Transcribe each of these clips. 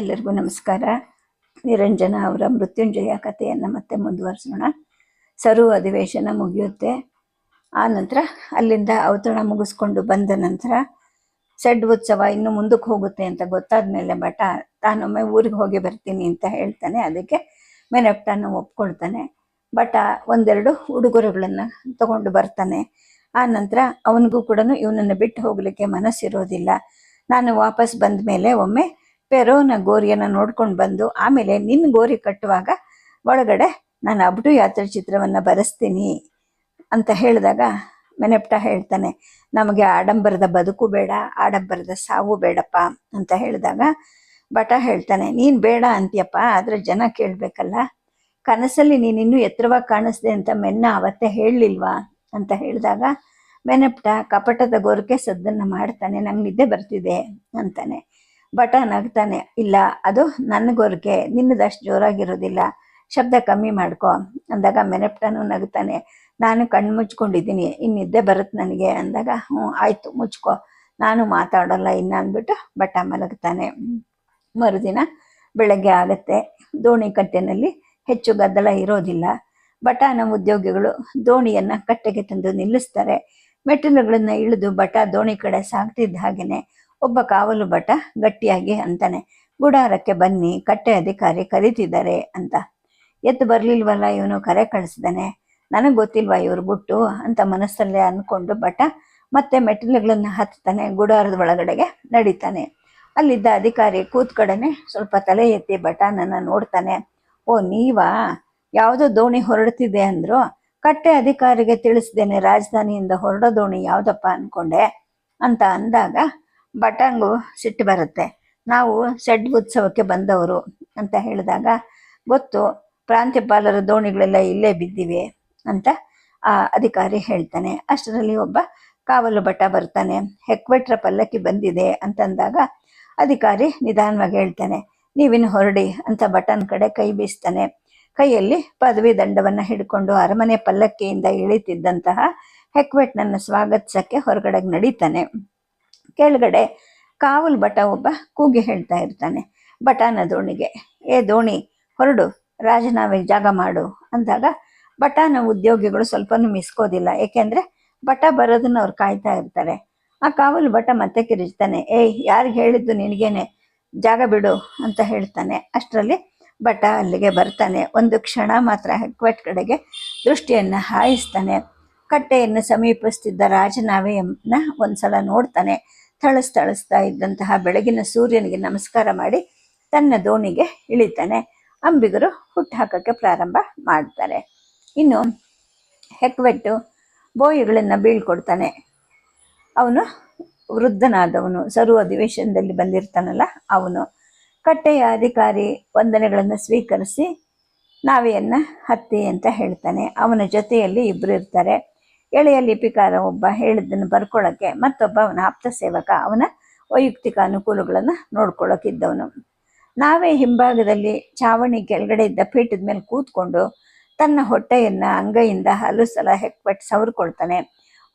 ಎಲ್ಲರಿಗೂ ನಮಸ್ಕಾರ. ನಿರಂಜನ ಅವರ ಮೃತ್ಯುಂಜಯ ಕಥೆಯನ್ನು ಮತ್ತೆ ಮುಂದುವರಿಸೋಣ. ಸರು ಅಧಿವೇಶನ ಮುಗಿಯುತ್ತೆ. ಆ ನಂತರ ಅಲ್ಲಿಂದ ಅವತರಣ ಮುಗಿಸ್ಕೊಂಡು ಬಂದ ನಂತರ ಸೆಡ್ ಉತ್ಸವ ಇನ್ನು ಮುಂದಕ್ಕೆ ಹೋಗುತ್ತೆ ಅಂತ ಗೊತ್ತಾದ ಮೇಲೆ ಬಟ ತಾನೊಮ್ಮೆ ಊರಿಗೆ ಹೋಗಿ ಬರ್ತೀನಿ ಅಂತ ಹೇಳ್ತಾನೆ. ಅದಕ್ಕೆ ಮೆನಪ್ಟಾನು ಒಪ್ಕೊಳ್ತಾನೆ. ಬಟ ಒಂದೆರಡು ಉಡುಗೊರೆಗಳನ್ನು ತಗೊಂಡು ಬರ್ತಾನೆ. ಆ ನಂತರ ಅವನಿಗೂ ಕೂಡ ಇವನನ್ನು ಬಿಟ್ಟು ಹೋಗ್ಲಿಕ್ಕೆ ಮನಸ್ಸಿರೋದಿಲ್ಲ. ನಾನು ವಾಪಸ್ ಬಂದ ಮೇಲೆ ಒಮ್ಮೆ ಪೆರೋನ ಗೋರಿಯನ್ನು ನೋಡ್ಕೊಂಡು ಬಂದು ಆಮೇಲೆ ನಿನ್ನ ಗೋರಿ ಕಟ್ಟುವಾಗ ಒಳಗಡೆ ನಾನು ಅಬ್ಡು ಯಾತ್ರೆ ಚಿತ್ರವನ್ನು ಬರೆಸ್ತೀನಿ ಅಂತ ಹೇಳಿದಾಗ ಮೆನೆಪ್ಟ ಹೇಳ್ತಾನೆ, ನಮಗೆ ಆಡಂಬರದ ಬದುಕು ಬೇಡ, ಆಡಂಬರದ ಸಾವು ಬೇಡಪ್ಪ ಅಂತ ಹೇಳಿದಾಗ ಬಟ ಹೇಳ್ತಾನೆ, ನೀನು ಬೇಡ ಅಂತೀಯಪ್ಪ, ಆದರೆ ಜನ ಕೇಳಬೇಕಲ್ಲ, ಕನಸಲ್ಲಿ ನೀನಿನ್ನೂ ಎತ್ತರವಾಗಿ ಕಾಣಿಸ್ದೆ ಅಂತ ಮೆನ್ನ ಅವತ್ತೇ ಹೇಳಲಿಲ್ವಾ? ಅಂತ ಹೇಳಿದಾಗ ಮೆನಪ್ಟ ಕಪಟದ ಗೋರಿಕೆ ಸದ್ದನ್ನು ಮಾಡ್ತಾನೆ, ನಂಗೆ ನಿದ್ದೆ ಬರ್ತಿದೆ ಅಂತಾನೆ. ಭಟ ನಗ್ತಾನೆ ಇಲ್ಲ, ಅದು ನನ್ನ ಗೋರಿಕೆ ನಿನ್ನದಷ್ಟು ಜೋರಾಗಿರೋದಿಲ್ಲ, ಶಬ್ದ ಕಮ್ಮಿ ಮಾಡ್ಕೊ, ಅಂದಾಗ ಮೆನೆಪ್ಟನು ನಗ್ತಾನೆ, ನಾನು ಕಣ್ಣು ಮುಚ್ಕೊಂಡಿದ್ದೀನಿ, ಇನ್ನಿದ್ದೆ ಬರುತ್ತೆ ನನಗೆ, ಅಂದಾಗ, ಹ್ಞೂ, ಆಯಿತು, ಮುಚ್ಕೊ, ನಾನು ಮಾತಾಡೋಲ್ಲ ಇನ್ನು, ಅಂದ್ಬಿಟ್ಟು ಬಟ್ಟ ಮಲಗ್ತಾನೆ. ಮರುದಿನ ಬೆಳಗ್ಗೆ ಆಗುತ್ತೆ, ದೋಣಿ ಕಟ್ಟೆನಲ್ಲಿ ಹೆಚ್ಚು ಗದ್ದಲ ಇರೋದಿಲ್ಲ, ಬಟಾನ ಉದ್ಯೋಗಿಗಳು ದೋಣಿಯನ್ನು ಕಟ್ಟೆಗೆ ತಂದು ನಿಲ್ಲಿಸ್ತಾರೆ, ಮೆಟ್ಟಿಲುಗಳನ್ನು ಇಳಿದು ಬಟ ದೋಣಿ ಕಡೆ ಸಾಗ್ತಿದ್ದ ಹಾಗೇನೆ ಒಬ್ಬ ಕಾವಲು ಭಟ ಗಟ್ಟಿಯಾಗಿ ಅಂತಾನೆ, ಗುಡಾರಕ್ಕೆ ಬನ್ನಿ, ಕಟ್ಟೆ ಅಧಿಕಾರಿ ಕರೀತಿದ್ದಾರೆ ಅಂತ. ಎದ್ದು ಬರ್ಲಿಲ್ವಲ್ಲ, ಇವನು ಕರೆ ಕಳಿಸಿದಾನೆ. ನನಗೆ ಗೊತ್ತಿಲ್ವಾ ಇವ್ರು ಬಿಟ್ಟು ಅಂತ ಮನಸ್ಸಲ್ಲೇ ಅಂದ್ಕೊಂಡು ಭಟ ಮತ್ತೆ ಮೆಟ್ಟಿಲುಗಳನ್ನ ಹತ್ತಾನೆ ಗುಡಾರದ ಒಳಗಡೆಗೆ ನಡೀತಾನೆ. ಅಲ್ಲಿದ್ದ ಅಧಿಕಾರಿ ಕೂತ್ ಕಡೆನೆ ಸ್ವಲ್ಪ ತಲೆ ಎತ್ತಿ ಬಟಾನನ್ನ ನೋಡ್ತಾನೆ. ಓ, ನೀವಾ? ಯಾವುದೋ ದೋಣಿ ಹೊರಡ್ತಿದೆ ಅಂದ್ರು? ಕಟ್ಟೆ ಅಧಿಕಾರಿಗೆ ತಿಳಿಸ್ದೇನೆ ರಾಜಧಾನಿಯಿಂದ ಹೊರಡೋ ದೋಣಿ ಯಾವುದಪ್ಪ ಅನ್ಕೊಂಡೆ? ಅಂತ ಅಂದಾಗ ಬಟಂಗು ಸಿಟ್ಟು ಬರುತ್ತೆ. ನಾವು ಸೆಡ್ ಉತ್ಸವಕ್ಕೆ ಬಂದವರು ಅಂತ ಹೇಳಿದಾಗ, ಗೊತ್ತು ಪ್ರಾಂತ್ಯಪಾಲರ ದೋಣಿಗಳೆಲ್ಲ ಇಲ್ಲೇ ಬಿದ್ದಿವೆ ಅಂತ ಆ ಅಧಿಕಾರಿ ಹೇಳ್ತಾನೆ. ಅಷ್ಟರಲ್ಲಿ ಒಬ್ಬ ಕಾವಲು ಭಟ ಬರ್ತಾನೆ. ಹೆಕ್ವೆಟ್ರ ಪಲ್ಲಕ್ಕಿ ಬಂದಿದೆ ಅಂತಂದಾಗ ಅಧಿಕಾರಿ ನಿಧಾನವಾಗಿ ಹೇಳ್ತಾನೆ, ನೀವಿನ್ನು ಹೊರಡಿ ಅಂತ ಬಟನ್ ಕಡೆ ಕೈ ಬೀಸ್ತಾನೆ. ಕೈಯಲ್ಲಿ ಪದವಿ ದಂಡವನ್ನ ಹಿಡ್ಕೊಂಡು ಅರಮನೆ ಪಲ್ಲಕ್ಕಿಯಿಂದ ಇಳಿತಿದ್ದಂತಹ ಹೆಕ್ವೆಟ್ನನ್ನು ಸ್ವಾಗತಿಸಕ್ಕೆ ಹೊರಗಡೆ ನಡೀತಾನೆ. ಕೆಳಗಡೆ ಕಾವಲು ಭಟ ಒಬ್ಬ ಕೂಗಿ ಹೇಳ್ತಾ ಇರ್ತಾನೆ. ಬಟಾನ ದೋಣಿಗೆ, ಏ ದೋಣಿ, ಹೊರಡು ರಾಜನಾವೆಗೆ ಜಾಗ ಮಾಡು ಅಂದಾಗ ಬಟಾನ ಉದ್ಯೋಗಿಗಳು ಸ್ವಲ್ಪನೂ ಮಿಸ್ಕೋದಿಲ್ಲ. ಏಕೆಂದ್ರೆ ಬಟ ಬರೋದನ್ನ ಅವ್ರು ಕಾಯ್ತಾ ಇರ್ತಾರೆ. ಆ ಕಾವಲು ಭಟ ಮತ್ತೆ ಕಿರಿಚ್ತಾನೆ ಏಯ್ ಯಾರಿಗೆ ಹೇಳಿದ್ದು ನಿನಗೇನೆ? ಜಾಗ ಬಿಡು ಅಂತ ಹೇಳ್ತಾನೆ. ಅಷ್ಟರಲ್ಲಿ ಭಟ ಅಲ್ಲಿಗೆ ಬರ್ತಾನೆ. ಒಂದು ಕ್ಷಣ ಮಾತ್ರ ಹೆಕ್ವೆಟ್ ಕಡೆಗೆ ದೃಷ್ಟಿಯನ್ನು ಹಾಯಿಸ್ತಾನೆ. ಕಟ್ಟೆಯನ್ನು ಸಮೀಪಿಸ್ತಿದ್ದ ರಾಜನಾವೆಯನ್ನ ಒಂದ್ಸಲ ನೋಡ್ತಾನೆ. ಥಳಸ್ ಥಳಿಸ್ತಾ ಇದ್ದಂತಹ ಬೆಳಗಿನ ಸೂರ್ಯನಿಗೆ ನಮಸ್ಕಾರ ಮಾಡಿ ತನ್ನ ದೋಣಿಗೆ ಇಳಿತಾನೆ. ಅಂಬಿಗರು ಹುಟ್ಟು ಹಾಕಕ್ಕೆ ಪ್ರಾರಂಭ ಮಾಡ್ತಾರೆ. ಇನ್ನು ಹೆಕ್ವೆಟ್ಟು ಬೋಯಿಗಳನ್ನು ಬೀಳ್ಕೊಡ್ತಾನೆ. ಅವನು ವೃದ್ಧನಾದವನು. ಸರ್ವ ಅಧಿವೇಶನದಲ್ಲಿ ಬಂದಿರ್ತಾನಲ್ಲ ಅವನು. ಕಟ್ಟೆಯ ಅಧಿಕಾರಿ ವಂದನೆಗಳನ್ನು ಸ್ವೀಕರಿಸಿ ನಾವೆಯನ್ನು ಹತ್ತಿ ಅಂತ ಹೇಳ್ತಾನೆ. ಅವನ ಜೊತೆಯಲ್ಲಿ ಇಬ್ಬರು ಇರ್ತಾರೆ. ಎಳೆಯ ಲಿಪಿಕಾರ ಒಬ್ಬ ಹೇಳಿದ್ದನ್ನು ಬರ್ಕೊಳ್ಳೋಕ್ಕೆ ಮತ್ತೊಬ್ಬ ಅವನ ಆಪ್ತ ಸೇವಕ ಅವನ ವೈಯಕ್ತಿಕ ಅನುಕೂಲಗಳನ್ನು ನೋಡ್ಕೊಳ್ಳೋಕ್ಕಿದ್ದವನು ನಾವೇ ಹಿಂಭಾಗದಲ್ಲಿ ಚಾವಣಿ ಕೆಳಗಡೆ ಇದ್ದ ಪೀಠದ ಮೇಲೆ ಕೂತ್ಕೊಂಡು ತನ್ನ ಹೊಟ್ಟೆಯನ್ನು ಅಂಗೈಯಿಂದ ಹಲವು ಸಲ ಹೆಕ್ಪಟ್ಟು ಸವರ್ಕೊಳ್ತಾನೆ.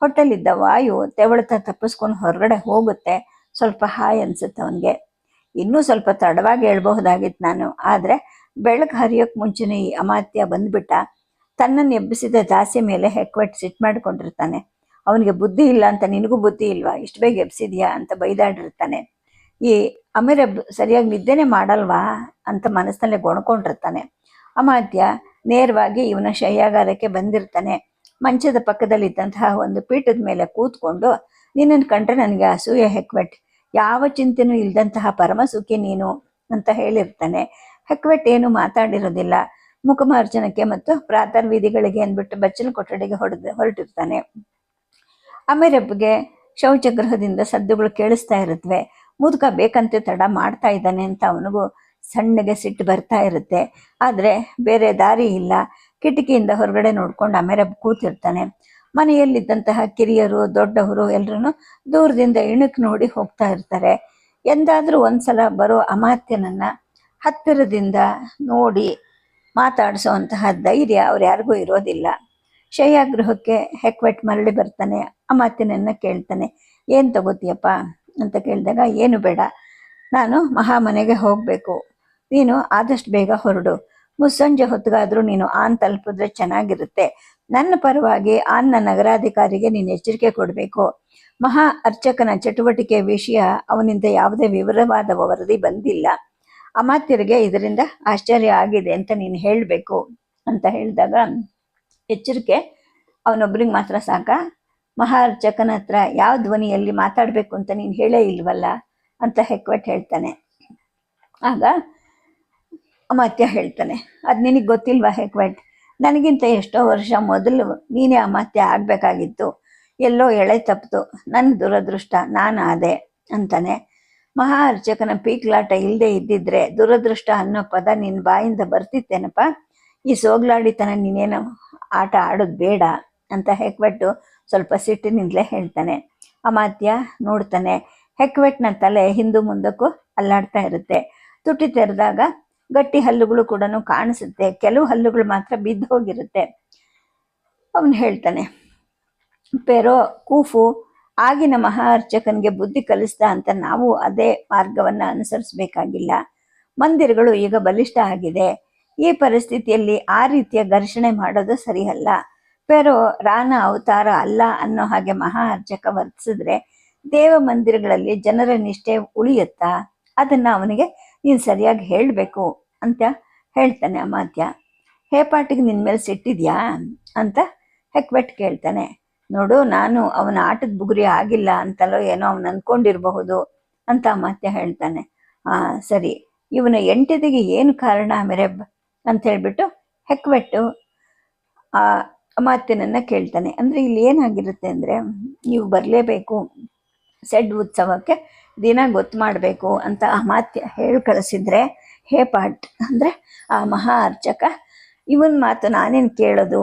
ಹೊಟ್ಟೆಲಿದ್ದ ವಾಯು ತೆವಳತ ತಪ್ಪಿಸ್ಕೊಂಡು ಹೊರಗಡೆ ಹೋಗುತ್ತೆ. ಸ್ವಲ್ಪ ಹಾಯ್ ಅನಿಸುತ್ತೆ ಅವನಿಗೆ. ಇನ್ನೂ ಸ್ವಲ್ಪ ತಡವಾಗಿ ಹೇಳ್ಬಹುದಾಗಿತ್ತು ನಾನು. ಆದರೆ ಬೆಳಕು ಹರಿಯೋಕ್ಕೆ ಮುಂಚೆನೇ ಈ ಅಮಾತ್ಯ ಬಂದ್ಬಿಟ್ಟ. ತನ್ನನ್ನು ಎಬ್ಬಿಸಿದ ದಾಸಿ ಮೇಲೆ ಹೆಕ್ವೆಟ್ ಸಿಟ್ ಮಾಡ್ಕೊಂಡಿರ್ತಾನೆ. ಅವನಿಗೆ ಬುದ್ಧಿ ಇಲ್ಲ ಅಂತ ನಿನಗೂ ಬುದ್ಧಿ ಇಲ್ವಾ? ಇಷ್ಟು ಬೇಗ ಎಬ್ಸಿದ್ಯಾ ಅಂತ ಬೈದಾಡಿರ್ತಾನೆ. ಈ ಅಮೀರಬ್ ಸರಿಯಾಗಿ ನಿದ್ದೆನೆ ಮಾಡಲ್ವಾ ಅಂತ ಮನಸ್ಸಿನಲ್ಲೇ ಗೊಣ್ಕೊಂಡಿರ್ತಾನೆ. ಅಮಾತ್ಯ ನೇರವಾಗಿ ಇವನ ಶಯ್ಯಾಗಾರಕ್ಕೆ ಬಂದಿರ್ತಾನೆ. ಮಂಚದ ಪಕ್ಕದಲ್ಲಿದ್ದಂತಹ ಒಂದು ಪೀಠದ ಮೇಲೆ ಕೂತ್ಕೊಂಡು, ನಿನ್ನನ್ನು ಕಂಡ್ರೆ ನನಗೆ ಅಸೂಯ ಹೆಕ್ವೆಟ್. ಯಾವ ಚಿಂತೆನೂ ಇಲ್ದಂತಹ ಪರಮಸುಖಿ ನೀನು ಅಂತ ಹೇಳಿರ್ತಾನೆ. ಹೆಕ್ವೆಟ್ ಏನು ಮಾತಾಡಿರೋದಿಲ್ಲ. ಮುಖಮಾರ್ಜನಕ್ಕೆ ಮತ್ತು ಪ್ರಾತರ್ ವಿಧಿಗಳಿಗೆ ಅಂದ್ಬಿಟ್ಟು ಬಚ್ಚಲು ಕೊಠಡಿಗೆ ಹೊಡೆದು ಹೊರಟಿರ್ತಾನೆ. ಅಮೆರಬ್ಗೆ ಶೌಚಗ್ರಹದಿಂದ ಸದ್ದುಗಳು ಕೇಳಿಸ್ತಾ ಇರುತ್ತವೆ ಮುದುಕ ಬೇಕಂತೆ ತಡ ಮಾಡ್ತಾ ಇದ್ದಾನೆ ಅಂತ ಅವನಿಗೂ ಸಣ್ಣಗೆ ಸಿಟ್ಟು ಬರ್ತಾ ಇರುತ್ತೆ. ಆದರೆ ಬೇರೆ ದಾರಿ ಇಲ್ಲ. ಕಿಟಕಿಯಿಂದ ಹೊರಗಡೆ ನೋಡ್ಕೊಂಡು ಅಮೆರಬ್ ಕೂತಿರ್ತಾನೆ. ಮನೆಯಲ್ಲಿದ್ದಂತಹ ಕಿರಿಯರು, ದೊಡ್ಡವರು ಎಲ್ಲರೂ ದೂರದಿಂದ ಇಣುಕ್ ನೋಡಿ ಹೋಗ್ತಾ ಇರ್ತಾರೆ. ಎಂದಾದರೂ ಒಂದ್ಸಲ ಬರೋ ಅಮಾತ್ಯನನ್ನ ಹತ್ತಿರದಿಂದ ನೋಡಿ ಮಾತಾಡಿಸುವಂತಹ ಧೈರ್ಯ ಅವ್ರು ಯಾರಿಗೂ ಇರೋದಿಲ್ಲ. ಶಯ್ಯಾಗೃಹಕ್ಕೆ ಹೆಕ್ವೆಟ್ ಮರಳಿ ಬರ್ತಾನೆ, ಆ ಮಾತಿನನ್ನು ಕೇಳ್ತಾನೆ, ಏನು ತಗೋತೀಯಪ್ಪ? ಅಂತ ಕೇಳಿದಾಗ, ಏನು ಬೇಡ, ನಾನು ಮಹಾಮನೆಗೆ ಹೋಗಬೇಕು. ನೀನು ಆದಷ್ಟು ಬೇಗ ಹೊರಡು. ಮುಸ್ಸಂಜೆ ಹೊತ್ತಿಗಾದರೂ ನೀನು ಆನ್ ತಲುಪಿದ್ರೆ ಚೆನ್ನಾಗಿರುತ್ತೆ. ನನ್ನ ಪರವಾಗಿ ಆನ್ನ ನಗರಾಧಿಕಾರಿಗೆ ನೀನು ಎಚ್ಚರಿಕೆ ಕೊಡಬೇಕು. ಮಹಾ ಅರ್ಚಕನ ಚಟುವಟಿಕೆ ವಿಷಯ ಅವನಿಂದ ಯಾವುದೇ ವಿವರವಾದ ವರದಿ ಬಂದಿಲ್ಲ. ಅಮಾತ್ಯರಿಗೆ ಇದರಿಂದ ಆಶ್ಚರ್ಯ ಆಗಿದೆ ಅಂತ ನೀನು ಹೇಳಬೇಕು ಅಂತ ಹೇಳಿದಾಗ ಎಚ್ಚರಿಕೆ, ಅವನೊಬ್ಬರಿಗೆ ಮಾತ್ರ ಸಾಕ. ಮಹಾರ್ಚಕನ ಹತ್ರ ಯಾವ ಧ್ವನಿಯಲ್ಲಿ ಮಾತಾಡಬೇಕು ಅಂತ ನೀನು ಹೇಳೇ ಇಲ್ವಲ್ಲ ಅಂತ ಹೆಕ್ವೆಟ್ ಹೇಳ್ತಾನೆ. ಆಗ ಅಮಾತ್ಯ ಹೇಳ್ತಾನೆ, ಅದು ನಿನಗೆ ಗೊತ್ತಿಲ್ವಾ ಹೆಕ್ವೆಟ್? ನನಗಿಂತ ಎಷ್ಟೋ ವರ್ಷ ಮೊದಲು ನೀನೇ ಅಮಾತ್ಯ ಆಗಬೇಕಾಗಿತ್ತು. ಎಲ್ಲೋ ಎಳೆ ತಪ್ಪಿತು. ನನ್ನ ದುರದೃಷ್ಟ, ನಾನು ಆದೆ, ಅಂತಾನೆ. ಮಹಾ ಅರ್ಚಕನ ಪೀಕ್ಲಾಟ ಇಲ್ಲದೆ ಇದ್ದಿದ್ರೆ ದುರದೃಷ್ಟ ಅನ್ನೋ ಪದ ನಿನ್ನ ಬಾಯಿಂದ ಬರ್ತಿತ್ತೇನಪ್ಪ? ಈ ಸೋಗ್ಲಾಡಿತನ ನೀನೇನು ಆಟ ಆಡೋದು ಬೇಡ? ಅಂತ ಹೆಕ್ವೆಟ್ಟು ಸ್ವಲ್ಪ ಸಿಟ್ಟಿನಿಂದಲೇ ಹೇಳ್ತಾನೆ. ಅಮಾತ್ಯ ನೋಡ್ತಾನೆ. ಹೆಕ್ವೆಟ್ನ ತಲೆ ಹಿಂದೂ ಮುಂದಕ್ಕೂ ಅಲ್ಲಾಡ್ತಾ ಇರುತ್ತೆ. ತುಟಿ ತೆರೆದಾಗ ಗಟ್ಟಿ ಹಲ್ಲುಗಳು ಕೂಡ ಕಾಣಿಸುತ್ತೆ. ಕೆಲವು ಹಲ್ಲುಗಳು ಮಾತ್ರ ಬಿದ್ದು ಹೋಗಿರುತ್ತೆ ಅವನು ಹೇಳ್ತಾನೆ, ಪೆರೋ, ಕೂಫು ಆಗಿನ ಮಹಾ ಅರ್ಚಕನಿಗೆ ಬುದ್ಧಿ ಕಲಿಸ್ತಾ ಅಂತ ನಾವು ಅದೇ ಮಾರ್ಗವನ್ನ ಅನುಸರಿಸಬೇಕಾಗಿಲ್ಲ. ಮಂದಿರಗಳು ಈಗ ಬಲಿಷ್ಠ ಆಗಿದೆ. ಈ ಪರಿಸ್ಥಿತಿಯಲ್ಲಿ ಆ ರೀತಿಯ ಘರ್ಷಣೆ ಮಾಡೋದು ಸರಿಯಲ್ಲ. ಪೆರೋ ರಾನ ಅವತಾರ ಅಲ್ಲ ಅನ್ನೋ ಹಾಗೆ ಮಹಾ ಅರ್ಚಕ ವರ್ತಿಸಿದ್ರೆ ದೇವ ಮಂದಿರಗಳಲ್ಲಿ ಜನರ ನಿಷ್ಠೆ ಉಳಿಯುತ್ತಾ? ಅದನ್ನ ಅವನಿಗೆ ನೀನು ಸರಿಯಾಗಿ ಹೇಳಬೇಕು ಅಂತ ಹೇಳ್ತಾನೆ ಅಮಾತ್ಯ. ಹೇಪಾಟಿಗೆ ನಿನ್ನ ಮೇಲೆ ಸಿಟ್ಟಿದ್ಯಾ? ಅಂತ ಹೆಕ್ವೆಟ್ ಕೇಳ್ತಾನೆ. ನೋಡು, ನಾನು ಅವನ ಆಟದ ಬುಗುರಿ ಆಗಿಲ್ಲ ಅಂತಲೋ ಏನೋ ಅವನು ಅನ್ಕೊಂಡಿರಬಹುದು ಅಂತ ಮತ್ತೆ ಹೇಳ್ತಾನೆ. ಆ, ಸರಿ, ಇವನ ಎಂಟದಿಗೆ ಏನು ಕಾರಣ ಮೆರೆಬ್ ಅಂತ ಹೇಳ್ಬಿಟ್ಟು ಹೆಕ್ವೆಟ್ಟು ಆ ಅಮಾತ್ಯನನ್ನ ಕೇಳ್ತಾನೆ. ಅಂದ್ರೆ ಇಲ್ಲಿ ಏನಾಗಿರುತ್ತೆ ಅಂದ್ರೆ ನೀವು ಬರಲೇಬೇಕು, ಸೆಡ್ ಉತ್ಸವಕ್ಕೆ ದಿನ ಗೊತ್ತು ಮಾಡಬೇಕು ಅಂತ ಅಮಾತ್ಯ ಹೇಳಿ ಕಳಿಸಿದ್ರೆ, ಹೇ ಪಾಟ್, ಅಂದರೆ ಆ ಮಹಾ ಅರ್ಚಕ, ಇವನ್ ಮಾತು ನಾನೇನು ಕೇಳೋದು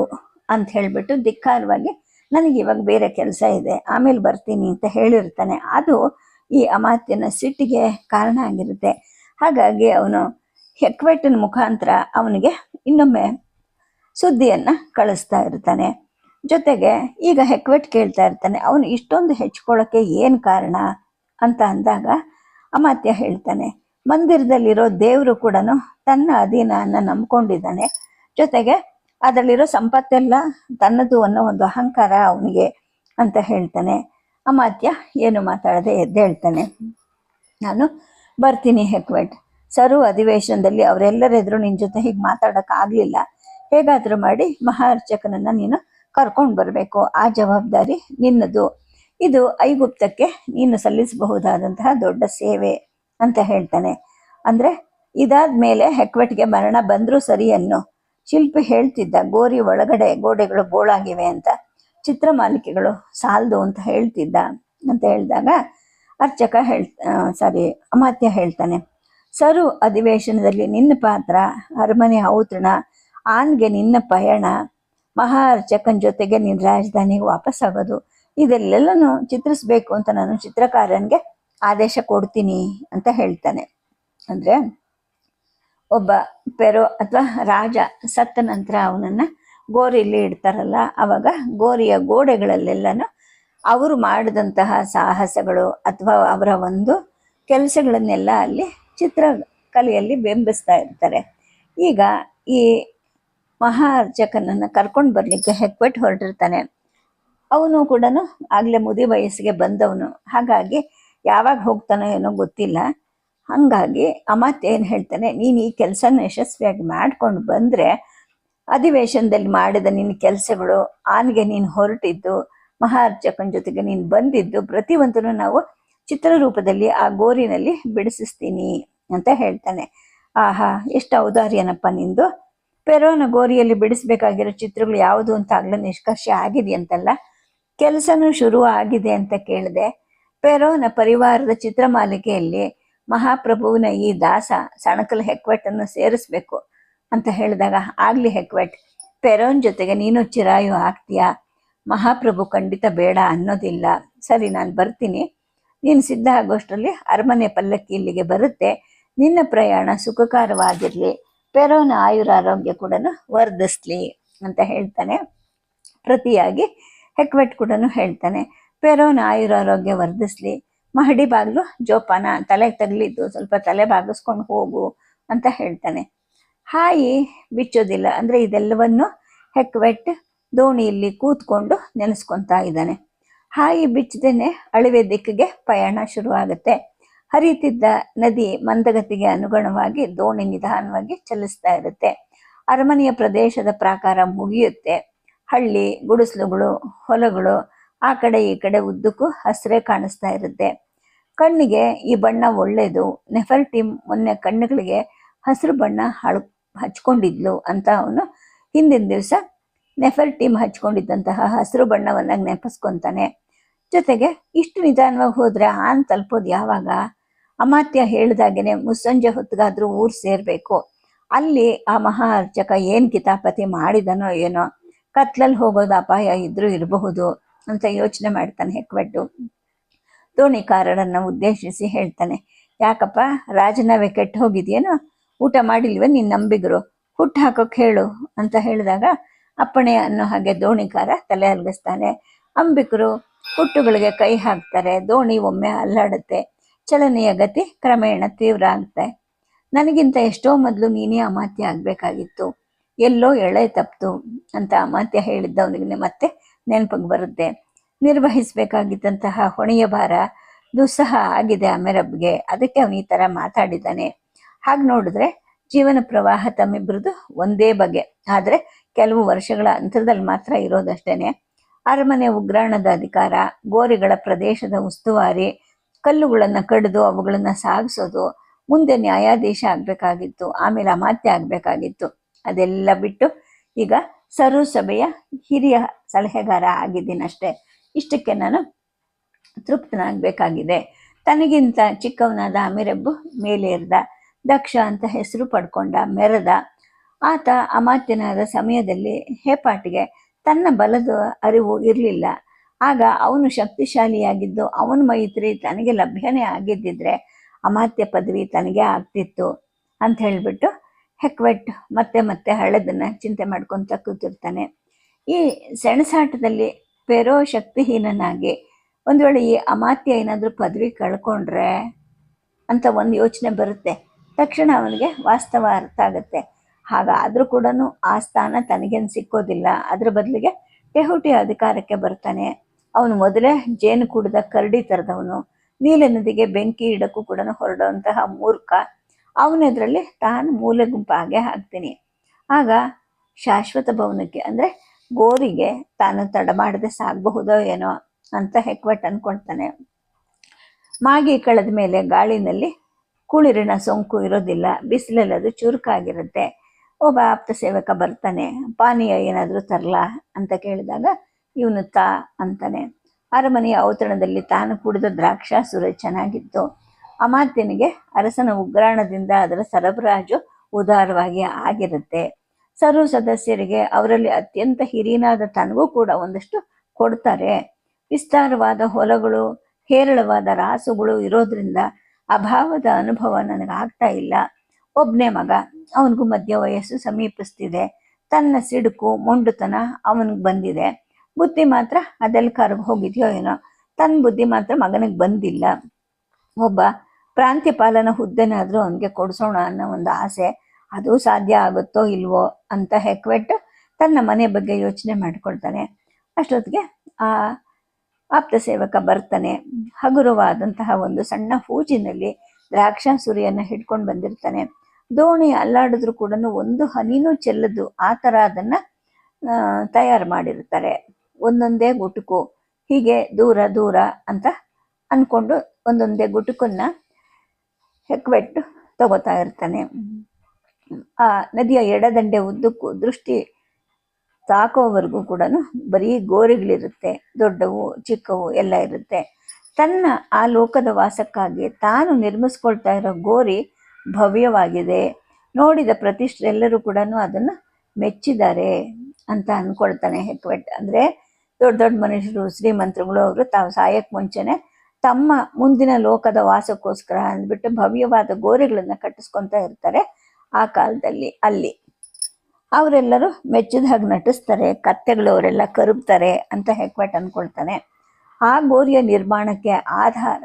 ಅಂತ ಹೇಳಿಬಿಟ್ಟು ಧಿಕ್ಕಾರವಾಗಿ ನನಗೆ ಇವಾಗ ಬೇರೆ ಕೆಲಸ ಇದೆ, ಆಮೇಲೆ ಬರ್ತೀನಿ ಅಂತ ಹೇಳಿರ್ತಾನೆ. ಅದು ಈ ಅಮಾತ್ಯನ ಸಿಟ್ಟಿಗೆ ಕಾರಣ ಆಗಿರುತ್ತೆ. ಹಾಗಾಗಿ ಅವನು ಹೆಕ್ವೆಟ್ಟಿನ ಮುಖಾಂತರ ಅವನಿಗೆ ಇನ್ನೊಮ್ಮೆ ಸುದ್ದಿಯನ್ನು ಕಳಿಸ್ತಾ ಇರ್ತಾನೆ. ಜೊತೆಗೆ ಈಗ ಹೆಕ್ವೆಟ್ ಕೇಳ್ತಾ ಇರ್ತಾನೆ, ಅವನು ಇಷ್ಟೊಂದು ಹೆಚ್ಕೊಳ್ಳೋಕ್ಕೆ ಏನು ಕಾರಣ? ಅಂತ ಅಂದಾಗ ಅಮಾತ್ಯ ಹೇಳ್ತಾನೆ, ಮಂದಿರದಲ್ಲಿರೋ ದೇವರು ಕೂಡ ತನ್ನ ಅಧೀನವನ್ನು ನಂಬ್ಕೊಂಡಿದ್ದಾನೆ. ಜೊತೆಗೆ ಅದರಲ್ಲಿರೋ ಸಂಪತ್ತೆಲ್ಲ ತನ್ನದು ಅನ್ನೋ ಒಂದು ಅಹಂಕಾರ ಅವನಿಗೆ ಅಂತ ಹೇಳ್ತಾನೆ. ಅಮಾತ್ಯ ಏನು ಮಾತಾಡದೆ ಎದ್ದೇಳ್ತಾನೆ ನಾನು ಬರ್ತೀನಿ ಹೆಕ್ವೆಟ್ ಸರು ಅಧಿವೇಶನದಲ್ಲಿ ಅವರೆಲ್ಲರೆದುರು ನಿನ್ನ ಜೊತೆ ಹೀಗೆ ಮಾತಾಡೋಕ್ಕಾಗಲಿಲ್ಲ ಹೇಗಾದರೂ ಮಾಡಿ ಮಹಾ ಅರ್ಚಕನನ್ನ ನೀನು ಕರ್ಕೊಂಡು ಬರಬೇಕು. ಆ ಜವಾಬ್ದಾರಿ ನಿನ್ನದು. ಇದು ಐಗುಪ್ತಕ್ಕೆ ನೀನು ಸಲ್ಲಿಸಬಹುದಾದಂತಹ ದೊಡ್ಡ ಸೇವೆ ಅಂತ ಹೇಳ್ತಾನೆ. ಅಂದರೆ ಇದಾದ ಮೇಲೆ ಹೆಕ್ವೆಟ್ಗೆ ಮರಣ ಬಂದರೂ ಸರಿ ಅನ್ನೋ ಶಿಲ್ಪಿ ಹೇಳ್ತಿದ್ದ, ಗೋರಿ ಒಳಗಡೆ ಗೋಡೆಗಳು ಬೋಳಾಗಿವೆ ಅಂತ ಚಿತ್ರಮಾಲಿಕೆಗಳು ಸಾಲದು ಅಂತ ಹೇಳ್ತಿದ್ದ ಅಂತ ಹೇಳಿದಾಗ ಅರ್ಚಕ ಹೇಳ್ ಸಾರಿ ಅಮಾತ್ಯ ಹೇಳ್ತಾನೆ, ಸರು ಅಧಿವೇಶನದಲ್ಲಿ ನಿನ್ನ ಪಾತ್ರ, ಅರಮನೆ ಔತಣ, ಆನ್ಗೆ ನಿನ್ನ ಪಯಣ ಮಹಾ ಅರ್ಚಕನ ಜೊತೆಗೆ ನಿನ್ನ ರಾಜಧಾನಿಗೆ ವಾಪಸ್ ಆಗೋದು ಇದೆಲ್ಲೆಲ್ಲನೂ ಚಿತ್ರಿಸ್ಬೇಕು ಅಂತ ನಾನು ಚಿತ್ರಕಾರನಿಗೆ ಆದೇಶ ಕೊಡ್ತೀನಿ ಅಂತ ಹೇಳ್ತಾನೆ. ಅಂದ್ರೆ ಒಬ್ಬ ಪೆರೋ ಅಥವಾ ರಾಜ ಸತ್ತ ನಂತರ ಅವನನ್ನ ಗೋರಿಯಲ್ಲಿ ಇಡ್ತಾರಲ್ಲ, ಅವಾಗ ಗೋರಿಯ ಗೋಡೆಗಳಲ್ಲೆಲ್ಲನೂ ಅವರು ಮಾಡಿದಂತಹ ಸಾಹಸಗಳು ಅಥವಾ ಅವರ ಒಂದು ಕೆಲಸಗಳನ್ನೆಲ್ಲ ಅಲ್ಲಿ ಚಿತ್ರಕಲೆಯಲ್ಲಿ ಬಿಂಬಿಸ್ತಾ ಇರ್ತಾರೆ. ಈಗ ಈ ಮಹಾ ಅರ್ಚಕನನ್ನ ಕರ್ಕೊಂಡು ಬರಲಿಕ್ಕೆ ಹೆಕ್ವೆಟ್ ಹೊರಟಿರ್ತಾನೆ. ಅವನು ಕೂಡ ಆಗಲೇ ಮುದಿ ವಯಸ್ಸಿಗೆ ಬಂದವನು. ಹಾಗಾಗಿ ಯಾವಾಗ ಹೋಗ್ತಾನೋ ಏನೋ ಗೊತ್ತಿಲ್ಲ. ಹಾಗಾಗಿ ಅಮಾತ್ಯ ಏನು ಹೇಳ್ತಾನೆ, ನೀನು ಈ ಕೆಲಸನ ಯಶಸ್ವಿಯಾಗಿ ಮಾಡ್ಕೊಂಡು ಬಂದರೆ ಅಧಿವೇಶನದಲ್ಲಿ ಮಾಡಿದ ನಿನ್ನ ಕೆಲಸಗಳು, ಆನೆಗೆ ನೀನು ಹೊರಟಿದ್ದು ಮಹಾರ್ಚಕನ ಜೊತೆಗೆ ನೀನು ಬಂದಿದ್ದು, ಪ್ರತಿಯೊಂದನ್ನು ನಾವು ಚಿತ್ರರೂಪದಲ್ಲಿ ಆ ಗೋರಿನಲ್ಲಿ ಬಿಡಿಸಿಸ್ತೀನಿ ಅಂತ ಹೇಳ್ತಾನೆ. ಆಹಾ, ಎಷ್ಟು ಔದಾರ್ಯನಪ್ಪ ನಿಂದು. ಪೆರೋನ ಗೋರಿಯಲ್ಲಿ ಬಿಡಿಸ್ಬೇಕಾಗಿರೋ ಚಿತ್ರಗಳು ಯಾವುದು ಅಂತ ಆಗ್ಲೇ ನಿಷ್ಕರ್ಷ ಆಗಿದೆಯಂತಲ್ಲ ಕೆಲಸನೂ ಶುರು ಆಗಿದೆ ಅಂತ ಕೇಳಿದೆ. ಪೆರೋನ ಪರಿವಾರದ ಚಿತ್ರಮಾಲಿಕೆಯಲ್ಲಿ ಮಹಾಪ್ರಭುವಿನ ಈ ದಾಸ ಸಣಕಲ್ ಹೆಕ್ವೆಟನ್ನು ಸೇರಿಸ್ಬೇಕು ಅಂತ ಹೇಳಿದಾಗ, ಆಗ್ಲಿ ಹೆಕ್ವೆಟ್ ಪೆರೋನ್ ಜೊತೆಗೆ ನೀನು ಚಿರಾಯು ಆಗ್ತೀಯಾ? ಮಹಾಪ್ರಭು ಖಂಡಿತ ಬೇಡ ಅನ್ನೋದಿಲ್ಲ. ಸರಿ, ನಾನು ಬರ್ತೀನಿ. ನೀನು ಸಿದ್ಧ ಆಗೋಷ್ಟರಲ್ಲಿ ಅರಮನೆ ಪಲ್ಲಕ್ಕಿ ಇಲ್ಲಿಗೆ ಬರುತ್ತೆ. ನಿನ್ನ ಪ್ರಯಾಣ ಸುಖಕರವಾಗಿರಲಿ. ಪೆರೋನ ಆಯುರಾರೋಗ್ಯ ಕೂಡ ವರ್ಧಿಸ್ಲಿ ಅಂತ ಹೇಳ್ತಾನೆ. ಪ್ರತಿಯಾಗಿ ಹೆಕ್ವೆಟ್ ಕೂಡ ಹೇಳ್ತಾನೆ. ಪೆರೋನ ಆಯುರಾರೋಗ್ಯ ವರ್ಧಿಸ್ಲಿ. ಮಹಡಿ ಬಾಗಿಲು ಜೋಪಾನ ತಲೆಗೆ ತಗಲಿದ್ದು ಸ್ವಲ್ಪ ತಲೆ ಬಾಗಿಸ್ಕೊಂಡು ಹೋಗು ಅಂತ ಹೇಳ್ತಾನೆ. ಹಾಯಿ ಬಿಚ್ಚೋದಿಲ್ಲ, ಅಂದ್ರೆ ಇದೆಲ್ಲವನ್ನು ಹೆಕ್ವೆಟ್ ದೋಣಿಯಲ್ಲಿ ಕೂತ್ಕೊಂಡು ನೆನೆಸ್ಕೊತಾ ಇದ್ದಾನೆ. ಹಾಯಿ ಬಿಚ್ಚದೇನೆ ಅಳಿವೆ ದಿಕ್ಕಿಗೆ ಪಯಣ ಶುರುವಾಗುತ್ತೆ. ಹರಿಯುತ್ತಿದ್ದ ನದಿ ಮಂದಗತಿಗೆ ಅನುಗುಣವಾಗಿ ದೋಣಿ ನಿಧಾನವಾಗಿ ಚಲಿಸ್ತಾ ಇರುತ್ತೆ. ಅರಮನೆಯ ಪ್ರದೇಶದ ಪ್ರಾಕಾರ ಮುಗಿಯುತ್ತೆ. ಹಳ್ಳಿ, ಗುಡಿಸಲುಗಳು, ಹೊಲಗಳು ಆ ಕಡೆ ಈ ಕಡೆ ಉದ್ದಕ್ಕೂ ಹಸಿರೇ ಕಾಣಿಸ್ತಾ ಇರುತ್ತೆ. ಕಣ್ಣಿಗೆ ಈ ಬಣ್ಣ ಒಳ್ಳೆಯದು. ನೆಫರ್ ಟೀಮ್ ಮೊನ್ನೆ ಕಣ್ಣುಗಳಿಗೆ ಹಸಿರು ಬಣ್ಣ ಹಳ್ ಹಚ್ಕೊಂಡಿದ್ಲು ಅಂತ ಅವನು ಹಿಂದಿನ ದಿವಸ ನೆಫರ್ ಟೀಮ್ ಹಚ್ಕೊಂಡಿದ್ದಂತಹ ಹಸಿರು ಬಣ್ಣವನ್ನ ನೆಪಸ್ಕೊತಾನೆ. ಜೊತೆಗೆ ಇಷ್ಟು ನಿಧಾನವಾಗಿ ಹೋದ್ರೆ ಆನ್ ತಲುಪೋದು ಯಾವಾಗ? ಅಮಾತ್ಯ ಹೇಳಿದಾಗೆನೆ ಮುಸ್ಸಂಜೆ ಹೊತ್ತಿಗಾದ್ರೂ ಊರ್ ಸೇರ್ಬೇಕು. ಅಲ್ಲಿ ಆ ಮಹಾ ಅರ್ಚಕ ಏನ್ ಕಿತಾಪತಿ ಮಾಡಿದನೋ ಏನೋ ಕತ್ಲಲ್ಲಿ ಹೋಗೋದು ಅಪಾಯ ಇದ್ರೂ ಇರಬಹುದು. ಅಂತ ಯೋಚನೆ ಮಾಡ್ತಾನೆ ಹೆಕ್ವೆಟ್ಟು ದೋಣಿಕಾರರನ್ನು ಉದ್ದೇಶಿಸಿ ಹೇಳ್ತಾನೆ, ಯಾಕಪ್ಪ ರಾಜನ ಕೆಟ್ಟು ಹೋಗಿದೆಯೇನೋ? ಊಟ ಮಾಡಿಲ್ವ ನೀನು ನಂಬಿಗರು? ಹುಟ್ಟು ಹಾಕೋಕೆ ಹೇಳು ಅಂತ ಹೇಳಿದಾಗ ಅಪ್ಪಣೆ ಅನ್ನೋ ಹಾಗೆ ದೋಣಿಕಾರ ತಲೆ ಅಲ್ಗಿಸ್ತಾನೆ. ಅಂಬಿಕರು ಹುಟ್ಟುಗಳಿಗೆ ಕೈ ಹಾಕ್ತಾರೆ ದೋಣಿ ಒಮ್ಮೆ ಅಲ್ಲಾಡುತ್ತೆ, ಚಲನೆಯ ಗತಿ ಕ್ರಮೇಣ ತೀವ್ರ ಆಗುತ್ತೆ ನನಗಿಂತ ಎಷ್ಟೋ ಮೊದಲು ನೀನೇ ಅಮಾತ್ಯ ಆಗ್ಬೇಕಾಗಿತ್ತು. ಎಲ್ಲೋ ಎಳೆ ತಪ್ತು ಅಂತ ಅಮಾತ್ಯ ಹೇಳಿದ್ದವನಿಗೆ ಮತ್ತೆ ನೆನಪಿಗೆ ಬರುತ್ತೆ. ನಿರ್ವಹಿಸಬೇಕಾಗಿದ್ದಂತಹ ಹೊಣೆಯ ಭಾರ ದುಸ್ಸಹ ಆಗಿದೆ ಅಮೆರಬ್ಗೆ ಅದಕ್ಕೆ ಅವನು ಈ ಥರ ಮಾತಾಡಿದ್ದಾನೆ. ಹಾಗೆ ನೋಡಿದ್ರೆ ಜೀವನ ಪ್ರವಾಹ ತಮ್ಮಿಬ್ರದ್ದು ಒಂದೇ ಬಗೆ. ಆದರೆ ಕೆಲವು ವರ್ಷಗಳ ಅಂತರದಲ್ಲಿ ಮಾತ್ರ ಇರೋದಷ್ಟೇನೆ. ಅರಮನೆ ಉಗ್ರಾಣದ ಅಧಿಕಾರ, ಗೋರಿಗಳ ಪ್ರದೇಶದ ಉಸ್ತುವಾರಿ, ಕಲ್ಲುಗಳನ್ನು ಕಡಿದು ಅವುಗಳನ್ನು ಸಾಗಿಸೋದು, ಮುಂದೆ ನ್ಯಾಯಾಧೀಶ ಆಗಬೇಕಾಗಿತ್ತು, ಆಮೇಲೆ ಅಮಾತ್ಯ ಆಗಬೇಕಾಗಿತ್ತು. ಅದೆಲ್ಲ ಬಿಟ್ಟು ಈಗ ಸರು ಸಭೆಯ ಹಿರಿಯ ಸಲಹೆಗಾರ ಆಗಿದ್ದೀನಷ್ಟೇ ಇಷ್ಟಕ್ಕೆ ನಾನು ತೃಪ್ತನಾಗಬೇಕಾಗಿದೆ. ತನಗಿಂತ ಚಿಕ್ಕವನಾದ ಅಮಿರಬ್ಬು ಮೇಲೇರ್ದ ದಕ್ಷ ಅಂತ ಹೆಸರು ಪಡ್ಕೊಂಡ ಮೆರೆದ, ಆತ ಅಮಾತ್ಯನಾದ ಸಮಯದಲ್ಲಿ ಹೇಪಾಟಿಗೆ ತನ್ನ ಬಲದ ಅರಿವು ಇರಲಿಲ್ಲ. ಆಗ ಅವನು ಶಕ್ತಿಶಾಲಿಯಾಗಿದ್ದು ಅವನ ಮೈತ್ರಿ ತನಗೆ ಲಭ್ಯನೇ ಆಗಿದ್ದಿದ್ರೆ ಅಮಾತ್ಯ ಪದವಿ ತನಗೆ ಆಗ್ತಿತ್ತು ಅಂತ ಹೇಳಿಬಿಟ್ಟು ಹೆಕ್ವೆಟ್ ಮತ್ತೆ ಮತ್ತೆ ಹಳೆದನ್ನ ಚಿಂತೆ ಮಾಡ್ಕೊತ ಕೂತಿರ್ತಾನೆ. ಈ ಸೆಣಸಾಟದಲ್ಲಿ ಪೆರೋ ಶಕ್ತಿಹೀನನಾಗಿ ಒಂದು ವೇಳೆ ಈ ಅಮಾತ್ಯ ಏನಾದರೂ ಪದವಿ ಕಳ್ಕೊಂಡ್ರೆ ಅಂತ ಒಂದು ಯೋಚನೆ ಬರುತ್ತೆ. ತಕ್ಷಣ ಅವನಿಗೆ ವಾಸ್ತವ ಅರ್ಥ ಆಗುತ್ತೆ. ಹಾಗಾದರೂ ಕೂಡ ಆ ಸ್ಥಾನ ತನಗೇನು ಸಿಕ್ಕೋದಿಲ್ಲ. ಅದರ ಬದಲಿಗೆ ಟೆಹುಟಿ ಅಧಿಕಾರಕ್ಕೆ ಬರ್ತಾನೆ. ಅವನು ಮೊದಲೇ ಜೇನು ಕುಡಿದ ಕರಡಿ ತರದವನು. ನೀಲ ನದಿಗೆ ಬೆಂಕಿ ಇಡಕ್ಕೂ ಕೂಡ ಹೊರಡುವಂತಹ ಮೂರ್ಖ. ಅವನೆದ್ರಲ್ಲಿ ತಾನು ಮೂಲೆ ಗುಂಪಾಗೆ ಹಾಕ್ತೀನಿ ಆಗ ಶಾಶ್ವತ ಭವನಕ್ಕೆ ಅಂದ್ರೆ ಗೋರಿಗೆ ತಾನು ತಡ ಮಾಡದೆ ಸಾಗಬಹುದೋ ಏನೋ ಅಂತ ಹೆಕ್ವಟ್ ಅನ್ಕೊಳ್ತಾನೆ. ಮಾಗಿ ಕಳೆದ ಮೇಲೆ ಗಾಳಿನಲ್ಲಿ ಕುಳಿರಿನ ಸೋಂಕು ಇರೋದಿಲ್ಲ, ಬಿಸಿಲಲ್ಲಿ ಅದು ಚುರುಕಾಗಿರುತ್ತೆ. ಒಬ್ಬ ಆಪ್ತ ಸೇವಕ ಬರ್ತಾನೆ, ಪಾನೀಯ ಏನಾದರೂ ತರಲಾ ಅಂತ ಕೇಳಿದಾಗ ಇವನು ತಾ ಅಂತಾನೆ. ಅರಮನೆಯ ಔತಣದಲ್ಲಿ ತಾನು ಕುಡಿದ ದ್ರಾಕ್ಷಾಸುರ ಚೆನ್ನಾಗಿತ್ತು. ಅಮಾತ್ಯನಿಗೆ ಅರಸನ ಉಗ್ರಾಣದಿಂದ ಅದರ ಸರಬರಾಜು ಉದಾರವಾಗಿ ಆಗಿರುತ್ತೆ. ಸರ್ವ ಸದಸ್ಯರಿಗೆ ಅವರಲ್ಲಿ ಅತ್ಯಂತ ಹಿರಿಯನಾದ ತನಗೂ ಕೂಡ ಒಂದಷ್ಟು ಕೊಡ್ತಾರೆ. ವಿಸ್ತಾರವಾದ ಹೊಲಗಳು, ಹೇರಳವಾದ ರಾಸುಗಳು ಇರೋದ್ರಿಂದ ಅಭಾವದ ಅನುಭವ ನನಗೆ ಆಗ್ತಾ ಇಲ್ಲ. ಒಬ್ಬನೇ ಮಗ, ಅವನಿಗೂ ಮಧ್ಯ ವಯಸ್ಸು ಸಮೀಪಿಸ್ತಿದೆ. ತನ್ನ ಸಿಡುಕು, ಮೊಂಡುತನ ಅವನಿಗೆ ಬಂದಿದೆ. ಬುದ್ಧಿ ಮಾತ್ರ ಅದೆಲ್ಲಿ ಕರ್ಗ್ ಹೋಗಿದೆಯೋ ಏನೋ. ತನ್ನ ಬುದ್ಧಿ ಮಾತ್ರ ಮಗನಿಗೆ ಬಂದಿಲ್ಲ. ಒಬ್ಬ ಪ್ರಾಂತ್ಯಪಾಲನ ಹುದ್ದೆನಾದರೂ ಅವನಿಗೆ ಕೊಡಿಸೋಣ ಅನ್ನೋ ಒಂದು ಆಸೆ, ಅದು ಸಾಧ್ಯ ಆಗುತ್ತೋ ಇಲ್ವೋ ಅಂತ ಹೆಕ್ವೆಟ್ ತನ್ನ ಮನೆ ಬಗ್ಗೆ ಯೋಚನೆ ಮಾಡಿಕೊಳ್ತಾನೆ. ಅಷ್ಟೊತ್ತಿಗೆ ಆ ಆಪ್ತ ಸೇವಕ ಬರ್ತಾನೆ. ಹಗುರವಾದಂತಹ ಒಂದು ಸಣ್ಣ ಹೂಜಿನಲ್ಲಿ ದ್ರಾಕ್ಷಾಸುರಿಯನ್ನು ಹಿಡ್ಕೊಂಡು ಬಂದಿರ್ತಾನೆ. ದೋಣಿ ಅಲ್ಲಾಡಿದ್ರು ಕೂಡ ಒಂದು ಹನಿನೂ ಚೆಲ್ಲದು ಆ ಥರ ಅದನ್ನು ತಯಾರು ಮಾಡಿರ್ತಾರೆ. ಒಂದೊಂದೇ ಗುಟುಕು, ಹೀಗೆ ದೂರ ದೂರ ಅಂತ ಅಂದ್ಕೊಂಡು ಒಂದೊಂದೇ ಗುಟುಕನ್ನ ಹೆಕ್ವೆಟ್ಟು ತಗೋತಾ ಇರ್ತಾನೆ. ಆ ನದಿಯ ಎಡದಂಡೆ ಉದ್ದಕ್ಕೂ ದೃಷ್ಟಿ ತಾಕೋವರೆಗೂ ಕೂಡ ಬರೀ ಗೋರಿಗಳಿರುತ್ತೆ, ದೊಡ್ಡವು ಚಿಕ್ಕವು ಎಲ್ಲ ಇರುತ್ತೆ. ತನ್ನ ಆ ಲೋಕದ ವಾಸಕ್ಕಾಗಿ ತಾನು ನಿರ್ಮಿಸ್ಕೊಳ್ತಾ ಇರೋ ಗೋರಿ ಭವ್ಯವಾಗಿದೆ. ನೋಡಿದ ಪ್ರತಿಷ್ಠರೆಲ್ಲರೂ ಕೂಡ ಅದನ್ನ ಮೆಚ್ಚಿದ್ದಾರೆ ಅಂತ ಅನ್ಕೊಳ್ತಾನೆ ಹೆಕ್ವೆಟ್ ಅಂದ್ರೆ ದೊಡ್ಡ ದೊಡ್ಡ ಮನುಷ್ಯರು, ಶ್ರೀಮಂತರುಗಳು, ಅವರು ತಾವು ಸಾಯಕ್ ಮುಂಚೆನೆ ತಮ್ಮ ಮುಂದಿನ ಲೋಕದ ವಾಸಕ್ಕೋಸ್ಕರ ಅಂದ್ಬಿಟ್ಟು ಭವ್ಯವಾದ ಗೋರೆಗಳನ್ನ ಕಟ್ಟಿಸ್ಕೊಂತ ಇರ್ತಾರೆ ಆ ಕಾಲದಲ್ಲಿ ಅಲ್ಲಿ. ಅವರೆಲ್ಲರೂ ಮೆಚ್ಚಿದ ಹಾಗೆ ನಟಿಸ್ತಾರೆ, ಕತ್ತೆಗಳು ಅವರೆಲ್ಲ ಕರುಬ್ತಾರೆ ಅಂತ ಹೆಕ್ವೆಟ್ ಅನ್ಕೊಳ್ತಾನೆ. ಆ ಗೋರಿಯ ನಿರ್ಮಾಣಕ್ಕೆ ಆಧಾರ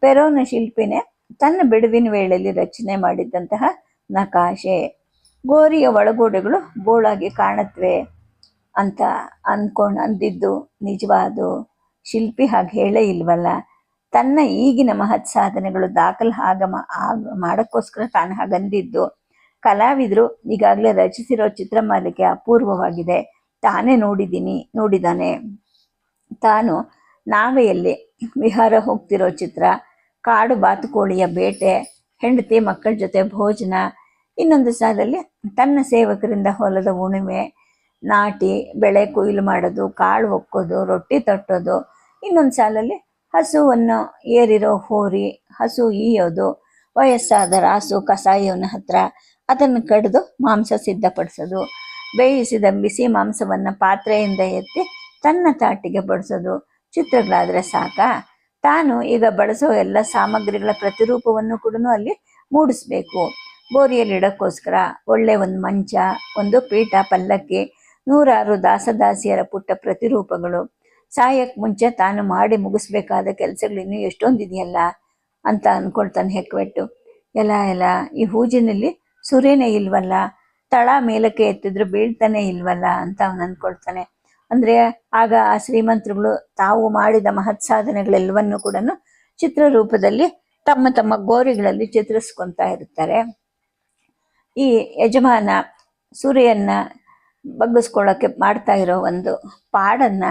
ಪೆರೋನ ಶಿಲ್ಪಿನೇ ತನ್ನ ಬಿಡುವಿನ ವೇಳೆಯಲ್ಲಿ ರಚನೆ ಮಾಡಿದ್ದಂತಹ ನಕಾಶೆ. ಗೋರಿಯ ಒಳಗೋಡೆಗಳು ಬೋಳಾಗಿ ಕಾಣತ್ವೆ ಅಂತ ಅನ್ಕೊಂಡು ಅಂದಿದ್ದು ನಿಜವಾದು. ಶಿಲ್ಪಿ ಹಾಗೆ ಹೇಳೇ ಇಲ್ವಲ್ಲ. ತನ್ನ ಈಗಿನ ಮಹತ್ ಸಾಧನೆಗಳು ದಾಖಲು ಆಗ ಮಾಡೋಕ್ಕೋಸ್ಕರ ತಾನು ಹಾಗಂದಿದ್ದು. ಕಲಾವಿದರು ಈಗಾಗಲೇ ರಚಿಸಿರೋ ಚಿತ್ರಮಾಲಿಕೆ ಅಪೂರ್ವವಾಗಿದೆ. ತಾನೇ ನೋಡಿದ್ದೀನಿ ನೋಡಿದ್ದಾನೆ ತಾನು ನಾವೆಯಲ್ಲಿ ವಿಹಾರ ಹೋಗ್ತಿರೋ ಚಿತ್ರ, ಕಾಡು ಬಾತುಕೋಳಿಯ ಬೇಟೆ, ಹೆಂಡತಿ ಮಕ್ಕಳ ಜೊತೆ ಭೋಜನ, ಇನ್ನೊಂದು ಸಾಲಲ್ಲಿ ತನ್ನ ಸೇವಕರಿಂದ ಹೊಲದ ಉಣಿಮೆ, ನಾಟಿ, ಬೆಳೆ ಕೊಯ್ಲು ಮಾಡೋದು, ಕಾಳು ಹೊಕ್ಕೋದು ರೊಟ್ಟಿ ತಟ್ಟೋದು, ಇನ್ನೊಂದು ಸಾಲಲ್ಲಿ ಹಸುವನ್ನು ಏರಿರೋ ಹೋರಿ, ಹಸು ಈಯೋದು, ವಯಸ್ಸಾದ ರಾಸು ಕಸಾಯವನ ಹತ್ರ ಅದನ್ನು ಕಡಿದು ಮಾಂಸ ಸಿದ್ಧಪಡಿಸೋದು ಬೇಯಿಸಿದ ಬಿಸಿ ಮಾಂಸವನ್ನು ಪಾತ್ರೆಯಿಂದ ಎತ್ತಿ ತನ್ನ ತಾಟಿಗೆ ಬಡಿಸೋದು. ಚಿತ್ರಗಳಾದರೆ ಸಾಕಾ? ತಾನು ಈಗ ಬಳಸೋ ಎಲ್ಲ ಸಾಮಗ್ರಿಗಳ ಪ್ರತಿರೂಪವನ್ನು ಕೂಡ ಅಲ್ಲಿ ಮೂಡಿಸ್ಬೇಕು. ಬೋರಿಯಲ್ಲಿ ಇಡೋಕ್ಕೋಸ್ಕರ ಒಳ್ಳೆ ಒಂದು ಮಂಚ, ಒಂದು ಪೀಠ, ಪಲ್ಲಕ್ಕಿ, ನೂರಾರು ದಾಸದಾಸಿಯರ ಪುಟ್ಟ ಪ್ರತಿರೂಪಗಳು. ಸಾಯಕ್ಕೆ ಮುಂಚೆ ತಾನು ಮಾಡಿ ಮುಗಿಸ್ಬೇಕಾದ ಕೆಲಸಗಳು ಇನ್ನೂ ಎಷ್ಟೊಂದಿದೆಯಲ್ಲ ಅಂತ ಅನ್ಕೊಳ್ತಾನೆ ಹೆಕ್ವೆಟ್ಟು. ಎಲ್ಲ ಎಲ್ಲ, ಈ ಹೂಜಿನಲ್ಲಿ ಸೂರ್ಯನೇ ಇಲ್ವಲ್ಲ? ತಳ ಮೇಲಕ್ಕೆ ಎತ್ತಿದ್ರು ಬೀಳ್ತಾನೆ ಇಲ್ವಲ್ಲ ಅಂತ ಅವನು ಅನ್ಕೊಳ್ತಾನೆ. ಅಂದ್ರೆ ಆಗ ಆ ಶ್ರೀಮಂತರುಗಳು ತಾವು ಮಾಡಿದ ಮಹತ್ ಸಾಧನೆಗಳೆಲ್ಲವನ್ನು ಕೂಡ ಚಿತ್ರರೂಪದಲ್ಲಿ ತಮ್ಮ ತಮ್ಮ ಗೋರಿಗಳಲ್ಲಿ ಚಿತ್ರಿಸ್ಕೊತಾ ಇರ್ತಾರೆ. ಈ ಯಜಮಾನ ಸೂರ್ಯನ ಬಗ್ಗಿಸ್ಕೊಳ್ಳೋಕೆ ಮಾಡ್ತಾ ಇರೋ ಒಂದು ಪಾಡನ್ನ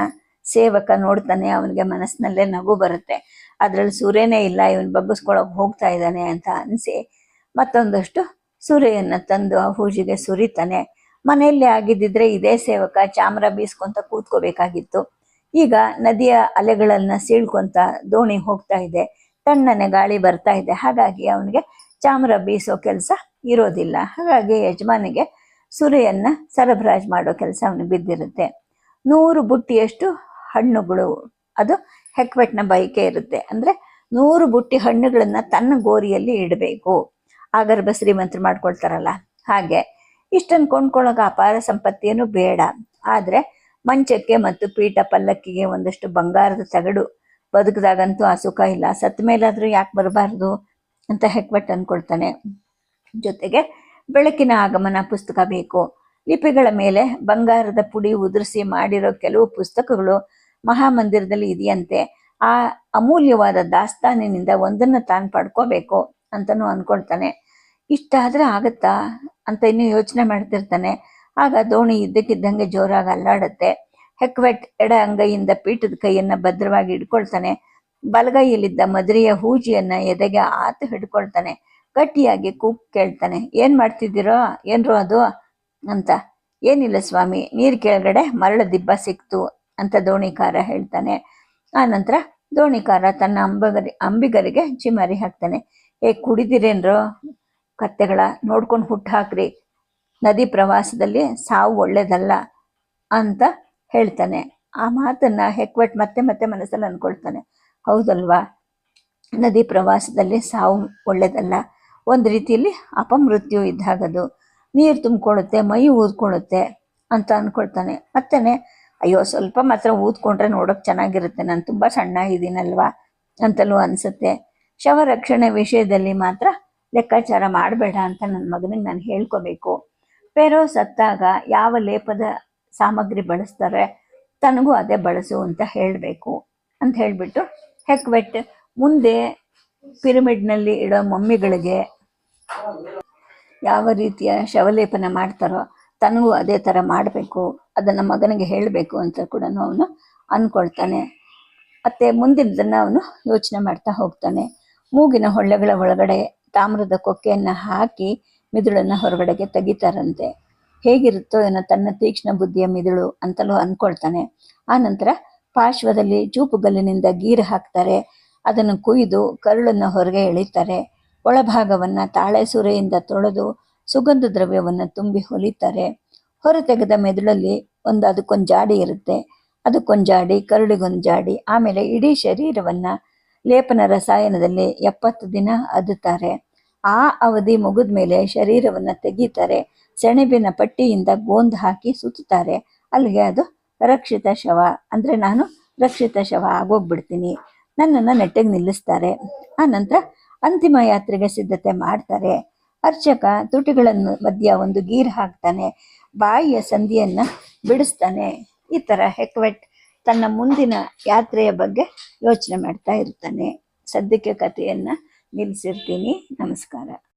ಸೇವಕ ನೋಡ್ತಾನೆ, ಅವನಿಗೆ ಮನಸ್ಸಿನಲ್ಲೇ ನಗು ಬರುತ್ತೆ. ಅದ್ರಲ್ಲಿ ಸೂರ್ಯನೇ ಇಲ್ಲ, ಇವನ್ ಬಗ್ಗಿಸ್ಕೊಳಕ್ ಹೋಗ್ತಾ ಇದ್ದಾನೆ ಅಂತ ಅನಿಸಿ ಮತ್ತೊಂದಷ್ಟು ಸೂರ್ಯನ ತಂದು ಆ ಹೂಜಿಗೆ ಸುರಿತಾನೆ. ಮನೆಯಲ್ಲಿ ಆಗಿದ್ದಿದ್ರೆ ಇದೇ ಸೇವಕ ಚಾಮರ ಬೀಸ್ಕೊಂತ ಕೂತ್ಕೋಬೇಕಾಗಿತ್ತು. ಈಗ ನದಿಯ ಅಲೆಗಳನ್ನ ಸೀಳ್ಕೊಂತ ದೋಣಿ ಹೋಗ್ತಾ ಇದೆ. ತಣ್ಣನೆ ಗಾಳಿ ಬರ್ತಾ ಇದೆ. ಹಾಗಾಗಿ ಅವನಿಗೆ ಚಾಮರ ಬೀಸೋ ಕೆಲಸ ಇರೋದಿಲ್ಲ. ಹಾಗಾಗಿ ಯಜಮಾನಿಗೆ ಸುರಿಯನ್ನ ಸರಬರಾಜು ಮಾಡೋ ಕೆಲಸ ಅವನಿಗೆ ಬಿದ್ದಿರುತ್ತೆ. ನೂರು ಬುಟ್ಟಿಯಷ್ಟು ಹಣ್ಣುಗಳು. ಅದು ಹೆಕ್ವೆಟ್ನ ಬಯಕೆ ಇರುತ್ತೆ. ಅಂದ್ರೆ ನೂರು ಬುಟ್ಟಿ ಹಣ್ಣುಗಳನ್ನ ತನ್ನ ಗೋರಿಯಲ್ಲಿ ಇಡಬೇಕು. ಆಗರ್ಭ ಶ್ರೀಮಂತರು ಮಾಡ್ಕೊಳ್ತಾರಲ್ಲ, ಹಾಗೆ. ಇಷ್ಟನ್ನು ಕೊಂಡ್ಕೊಳ್ಳೋಕೆ ಅಪಾರ ಸಂಪತ್ತಿಯನ್ನು ಬೇಡ. ಆದ್ರೆ ಮಂಚಕ್ಕೆ ಮತ್ತು ಪೀಠ ಪಲ್ಲಕ್ಕಿಗೆ ಒಂದಷ್ಟು ಬಂಗಾರದ ತಗಡು ಬದುಕದಾಗಂತೂ ಆ ಸುಖ ಇಲ್ಲ. ಸತ್ತ ಮೇಲಾದ್ರೂ ಯಾಕೆ ಬರಬಾರ್ದು ಅಂತ ಹೆಕ್ವೆಟ್ ಅನ್ಕೊಳ್ತಾನೆ ಜೊತೆಗೆ ಬೆಳಕಿನ ಆಗಮನ ಪುಸ್ತಕ ಬೇಕು. ಲಿಪಿಗಳ ಮೇಲೆ ಬಂಗಾರದ ಪುಡಿ ಉದುರಿಸಿ ಮಾಡಿರೋ ಕೆಲವು ಪುಸ್ತಕಗಳು ಮಹಾಮಂದಿರದಲ್ಲಿ ಇದೆಯಂತೆ, ಆ ಅಮೂಲ್ಯವಾದ ದಾಸ್ತಾನಿನಿಂದ ಒಂದನ್ನು ತಾನು ಪಡ್ಕೋಬೇಕು ಅಂತನೂ ಅಂದ್ಕೊಳ್ತಾನೆ ಇಷ್ಟಾದ್ರೆ ಆಗತ್ತಾ ಅಂತ ಇನ್ನೂ ಯೋಚನೆ ಮಾಡ್ತಿರ್ತಾನೆ. ಆಗ ದೋಣಿ ಇದ್ದಕ್ಕಿದ್ದಂಗೆ ಜೋರಾಗಿ ಅಲ್ಲಾಡುತ್ತೆ. ಹೆಕ್ವೆಟ್ ಎಡ ಅಂಗೈಯಿಂದ ಪೀಠದ ಕೈಯನ್ನ ಭದ್ರವಾಗಿ ಇಟ್ಕೊಳ್ತಾನೆ ಬಲಗೈಯಲ್ಲಿದ್ದ ಮದುರೆಯ ಹೂಜಿಯನ್ನು ಎದೆಗೆ ಆತು ಹಿಡ್ಕೊಳ್ತಾನೆ. ಗಟ್ಟಿಯಾಗಿ ಕೂಕ್ ಕೇಳ್ತಾನೆ, ಏನು ಮಾಡ್ತಿದ್ದೀರೋ? ಏನರೋ ಅದು? ಅಂತ, ಏನಿಲ್ಲ ಸ್ವಾಮಿ, ನೀರು ಕೆಳಗಡೆ ಮರಳ ದಿಬ್ಬ ಸಿಕ್ತು ಅಂತ ದೋಣಿಕಾರ ಹೇಳ್ತಾನೆ. ಆನಂತರ ನಂತರ ದೋಣಿಕಾರ ತನ್ನ ಅಂಬಗರಿ, ಅಂಬಿಗರಿಗೆ ಚಿಮರಿ ಹಾಕ್ತಾನೆ. ಏ, ಕುಡಿದಿರೇನ್ರೋ? ಕತ್ತೆಗಳ, ನೋಡ್ಕೊಂಡು ಹುಟ್ಟು ಹಾಕ್ರಿ. ನದಿ ಪ್ರವಾಸದಲ್ಲಿ ಸಾವು ಒಳ್ಳೇದಲ್ಲ ಅಂತ ಹೇಳ್ತಾನೆ. ಆ ಮಾತನ್ನ ಹೆಕ್ವೆಟ್ ಮತ್ತೆ ಮತ್ತೆ ಮನಸ್ಸಲ್ಲಿ ಅಂದ್ಕೊಳ್ತಾನೆ ಹೌದಲ್ವಾ? ನದಿ ಪ್ರವಾಸದಲ್ಲಿ ಸಾವು ಒಳ್ಳೇದಲ್ಲ. ಒಂದು ರೀತಿಯಲ್ಲಿ ಅಪಮೃತ್ಯು ಇದ್ದಾಗದು ನೀರು ತುಂಬಿಕೊಳ್ಳುತ್ತೆ, ಮೈ ಊದ್ಕೊಳ್ಳುತ್ತೆ ಅಂತ ಅಂದ್ಕೊಳ್ತಾನೆ ಮತ್ತೇನೆ ಅಯ್ಯೋ, ಸ್ವಲ್ಪ ಮಾತ್ರ ಊದ್ಕೊಂಡ್ರೆ ನೋಡೋಕೆ ಚೆನ್ನಾಗಿರುತ್ತೆ. ನಾನು ತುಂಬ ಸಣ್ಣ ಇದ್ದೀನಲ್ವಾ ಅಂತಲೂ ಅನಿಸುತ್ತೆ. ಶವ ರಕ್ಷಣೆ ವಿಷಯದಲ್ಲಿ ಮಾತ್ರ ಲೆಕ್ಕಾಚಾರ ಮಾಡಬೇಡ ಅಂತ ನನ್ನ ಮಗನಿಗೆ ನಾನು ಹೇಳ್ಕೋಬೇಕು. ಪೆರೋ ಸತ್ತಾಗ ಯಾವ ಲೇಪದ ಸಾಮಗ್ರಿ ಬಳಸ್ತಾರೆ ತನಗೂ ಅದೇ ಬಳಸು ಅಂತ ಹೇಳಬೇಕು ಅಂತ ಹೇಳಿಬಿಟ್ಟು ಹೆಕ್ವೆಟ್ ಮುಂದೆ ಪಿರಮಿಡ್ನಲ್ಲಿ ಇಡೋ ಮಮ್ಮಿಗಳಿಗೆ ಯಾವ ರೀತಿಯ ಶವಲೇಪನ ಮಾಡ್ತಾರೋ ತನಗೂ ಅದೇ ಥರ ಮಾಡಬೇಕು. ಅದನ್ನು ಮಗನಿಗೆ ಹೇಳಬೇಕು ಅಂತ ಕೂಡ ಅವನು ಅಂದ್ಕೊಳ್ತಾನೆ ಮತ್ತೆ ಮುಂದಿನದನ್ನು ಅವನು ಯೋಚನೆ ಮಾಡ್ತಾ ಹೋಗ್ತಾನೆ. ಮೂಗಿನ ಹೊಳ್ಳೆಗಳ ಒಳಗಡೆ ತಾಮ್ರದ ಕೊಕ್ಕೆಯನ್ನು ಹಾಕಿ ಮಿದುಳನ್ನು ಹೊರಗಡೆಗೆ ತೆಗಿತಾರಂತೆ. ಹೇಗಿರುತ್ತೋ ಏನೋ ತನ್ನ ತೀಕ್ಷ್ಣ ಬುದ್ಧಿಯ ಮಿದುಳು ಅಂತಲೂ ಅಂದ್ಕೊಳ್ತಾನೆ ಆ ನಂತರ ಪಾರ್ಶ್ವದಲ್ಲಿ ಚೂಪುಗಲ್ಲಿನಿಂದ ಗೀರು ಹಾಕ್ತಾರೆ. ಅದನ್ನು ಕುಯ್ದು ಕರುಳನ್ನು ಹೊರಗೆ ಎಳಿತಾರೆ. ಒಳಭಾಗವನ್ನು ತಾಳೆ ಸೂರೆಯಿಂದ ತೊಳೆದು ಸುಗಂಧ ದ್ರವ್ಯವನ್ನು ತುಂಬಿ ಹೊಲಿತಾರೆ. ಹೊರತೆಗೆದ ಮೆದುಳಲ್ಲಿ ಒಂದು ಅದಕ್ಕೊಂದು ಜಾಡಿ ಇರುತ್ತೆ, ಅದಕ್ಕೊಂದು ಜಾಡಿ ಕರುಳಿಗೊಂದು ಜಾಡಿ, ಆಮೇಲೆ ಇಡೀ ಶರೀರವನ್ನು ಲೇಪನ ರಸಾಯನದಲ್ಲಿ ಎಪ್ಪತ್ತು ದಿನ ಅದುತ್ತಾರೆ ಆ ಅವಧಿ ಮುಗಿದ ಮೇಲೆ ಶರೀರವನ್ನು ತೆಗೀತಾರೆ, ಸೆಣಬಿನ ಪಟ್ಟಿಯಿಂದ ಗೋಂದ್ ಹಾಕಿ ಸುತ್ತಾರೆ. ಅಲ್ಲಿಗೆ ಅದು ರಕ್ಷಿತ ಶವ, ಅಂದರೆ ನಾನು ರಕ್ಷಿತ ಶವ ಆಗೋಗ್ಬಿಡ್ತೀನಿ, ನನ್ನನ್ನು ನೆಟ್ಟಿಗೆ ನಿಲ್ಲಿಸ್ತಾರೆ. ಆ ನಂತರ ಅಂತಿಮ ಯಾತ್ರೆಗೆ ಸಿದ್ಧತೆ ಮಾಡ್ತಾರೆ. ಅರ್ಚಕ ತುಟಿಗಳನ್ನು ಮಧ್ಯ ಒಂದು ಗೀರ್ ಹಾಕ್ತಾನೆ ಬಾಯಿಯ ಸಂಧಿಯನ್ನ ಬಿಡಿಸ್ತಾನೆ. ಈ ತರ ಹೆಕ್ವೆಟ್ ತನ್ನ ಮುಂದಿನ ಯಾತ್ರೆಯ ಬಗ್ಗೆ ಯೋಚನೆ ಮಾಡ್ತಾ ಇರ್ತಾನೆ. ಸದ್ಯಕ್ಕೆ ಕಥೆಯನ್ನ ನಿಲ್ಲಿಸಿರ್ತೀನಿ ನಮಸ್ಕಾರ.